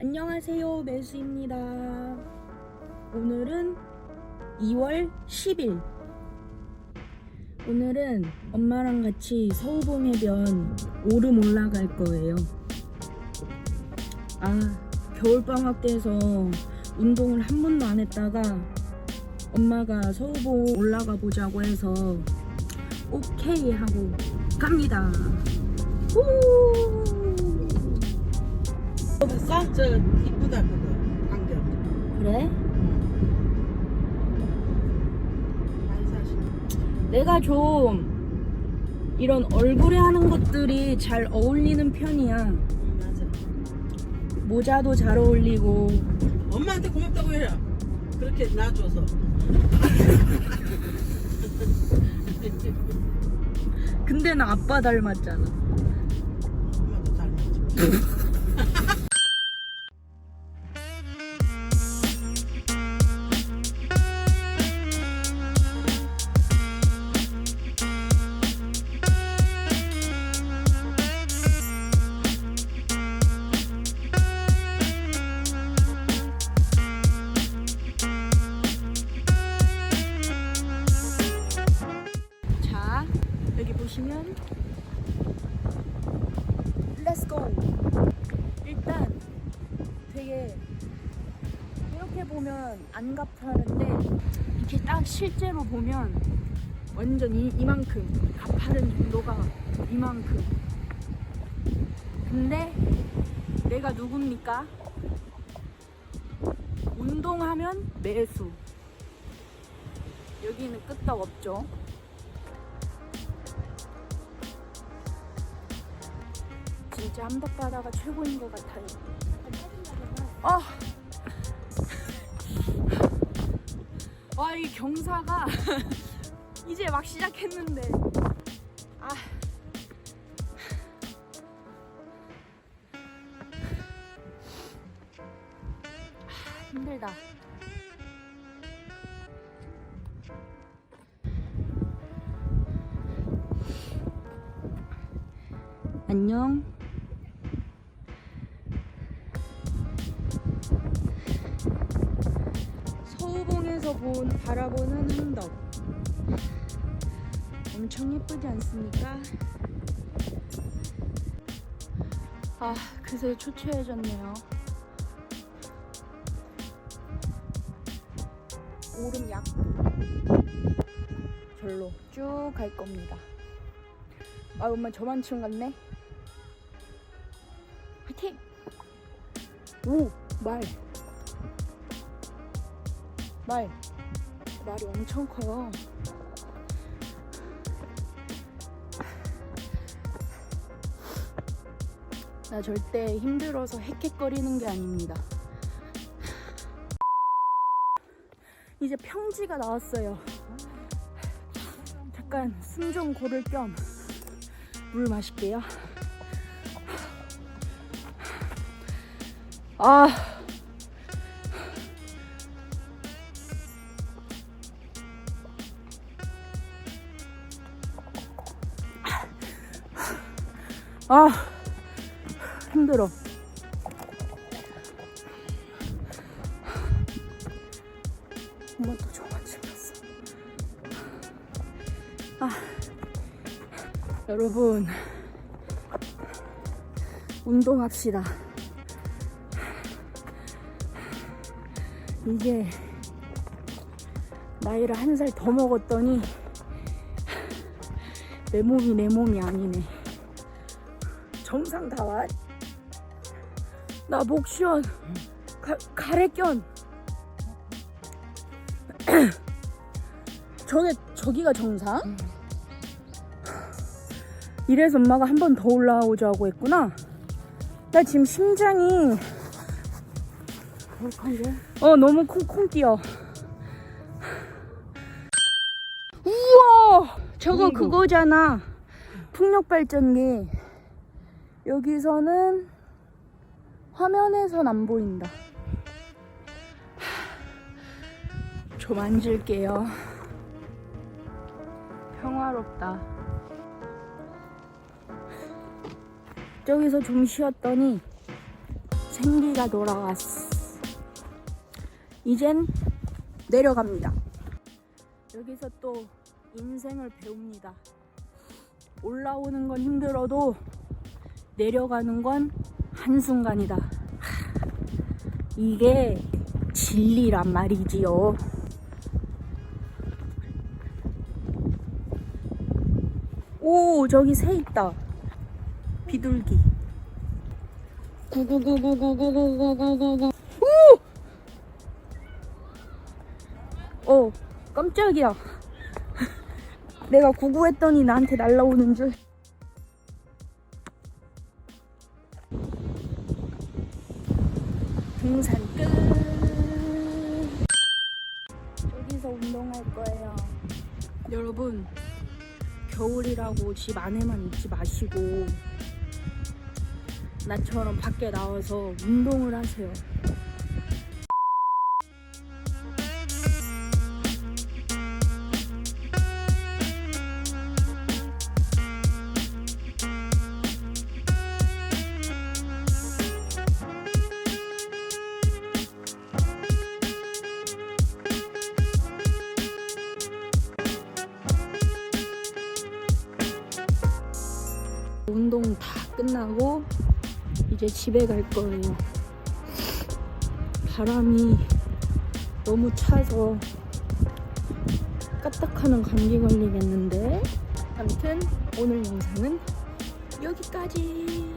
안녕하세요 매수입니다. 오늘은 2월 10일. 오늘은 엄마랑 같이 서우봉 해변 오름 올라갈 거예요. 아 겨울방학 때서 운동을 한 번도 안 했다가 엄마가 서우봉 올라가 보자고 해서 오케이 하고 갑니다. 우! 볼까? 저 이쁘다 그거 안경 그래? 많이 사시네 내가 좀 이런 얼굴에 하는 것들이 잘 어울리는 편이야. 응, 맞아 모자도 잘 어울리고. 엄마한테 고맙다고 해라 그렇게 놔줘서 근데 나 아빠 닮았잖아. 엄마도 닮았지 렛츠고! 일단 되게 이렇게 보면 안 가파른데 이렇게 딱 실제로 보면 완전 이, 이만큼 가파른 정도가 이만큼 근데 내가 누굽니까? 운동하면 매수 여기는 끄떡 없죠 진짜 함덕바다가 최고인 것 같아요. 아, 와, 이 경사가 이제 막 시작했는데. 아. 아, 힘들다. 안녕. 서우봉에서 본 바라보는 함덕. 엄청 예쁘지 않습니까? 아, 그새 초췌해졌네요. 오름 약 절로 쭉 갈 겁니다. 아, 엄마 저만 치운 같네. 화이팅! 오, 말. 말. 말이 엄청 커요. 나 절대 힘들어서 헥헥거리는 게 아닙니다. 이제 평지가 나왔어요. 잠깐 숨 좀 고를 겸 물 마실게요. 아. 아. 힘들어. 한번 더 저만 챙겼어. 아. 여러분. 운동합시다. 이게 나이를 한 살 더 먹었더니 내 몸이 내 몸이 아니네. 정상 다 왔. 나 목시원 가, 가래견. 저게 저기가 정상? 이래서 엄마가 한 번 더 올라오자고 했구나. 나 지금 심장이 어 너무 콩콩 뛰어. 우와 저거 어이구. 그거잖아. 풍력 발전기. 여기서는 화면에선 안 보인다. 좀 앉을게요. 평화롭다. 저기서 좀 쉬었더니 생기가 돌아왔어. 이젠 내려갑니다. 여기서 또 인생을 배웁니다. 올라오는 건 힘들어도 내려가는 건 한순간이다. 하, 이게 진리란 말이지요. 오, 저기 새 있다. 비둘기. 구구구구구구구구구구구. 오! 어, 깜짝이야. 내가 구구했더니 나한테 날라오는 줄. 등산 끝. 여기서 운동할 거예요. 여러분, 겨울이라고 집 안에만 있지 마시고 나처럼 밖에 나와서 운동을 하세요. 운동 다 끝나고 이제 집에 갈 거예요. 바람이 너무 차서 까딱하는 감기 걸리겠는데. 아무튼 오늘 영상은 여기까지.